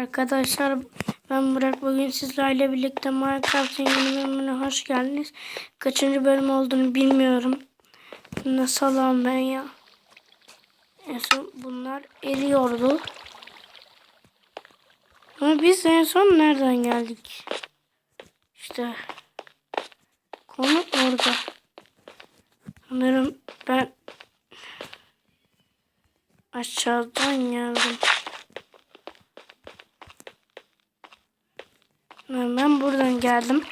Arkadaşlar ben Burak bugün sizlerle birlikte Minecraft'ın yeni bölümüne hoş geldiniz. Kaçıncı bölüm olduğunu bilmiyorum. Nasıl alalım ben ya? En son bunlar eriyordu. Ama biz en son nereden geldik? İşte konu orada. Sanırım ben aşağıdan geldim. Ben buradan geldim.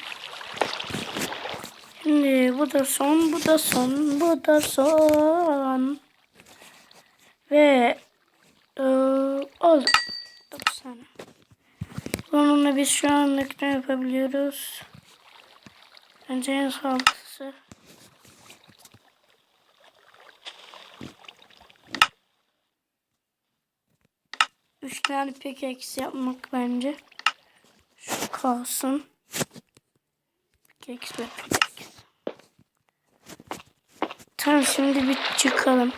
Şimdi bu da son, bu da son, bu da son. Ve e, oldu. 9 tane. Bununla biz şu anlık ne yapabiliyoruz? Bence en sağlıklısı. Üç tane pickaxe yapmak bence. Kalsın. Ve pickaxe. Tamam şimdi bir çıkalım.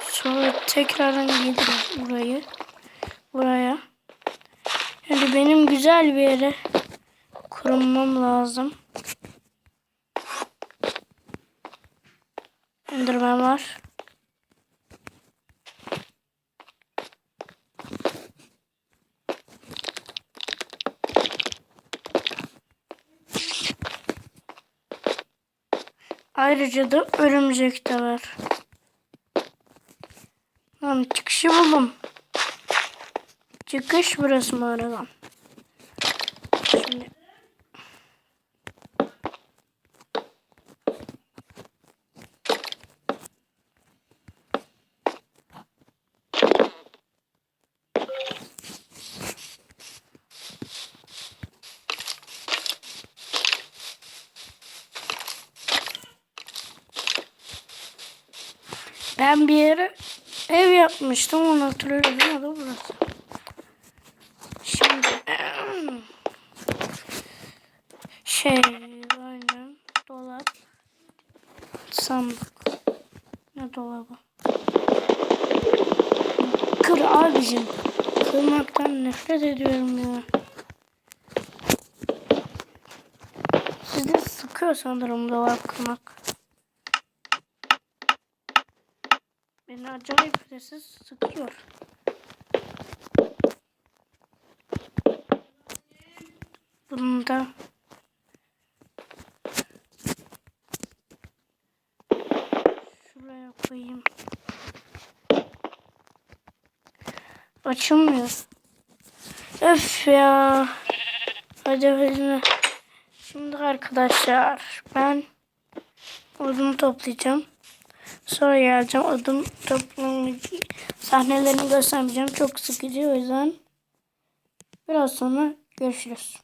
Sonra tekrardan geliriz burayı. Buraya. Şimdi benim güzel bir yere kurulmam lazım. Enderman var. Ayrıca da örümcek de var. Tamam çıkışı buldum. Çıkış burası mı aradan? Şimdi Ben bir yere ev yapmıştım onu hatırlıyorum. Adı burası. Şimdi şey aynen dolap sandık. Ne dolabı? Kır abicim. Kırmaktan nefret ediyorum ya. Sizde sıkıyor sanırım dolap kırmak Beni acayip sessiz sıkıyor. Bunu şuraya koyayım. Açılmıyor. Öf ya. Hadi hadi. Şimdi arkadaşlar ben odunu toplayacağım. Sonra geleceğim. Adım toplama sahnelerini göstermeyeceğim. Çok sıkıcı o yüzden. Biraz sonra görüşürüz.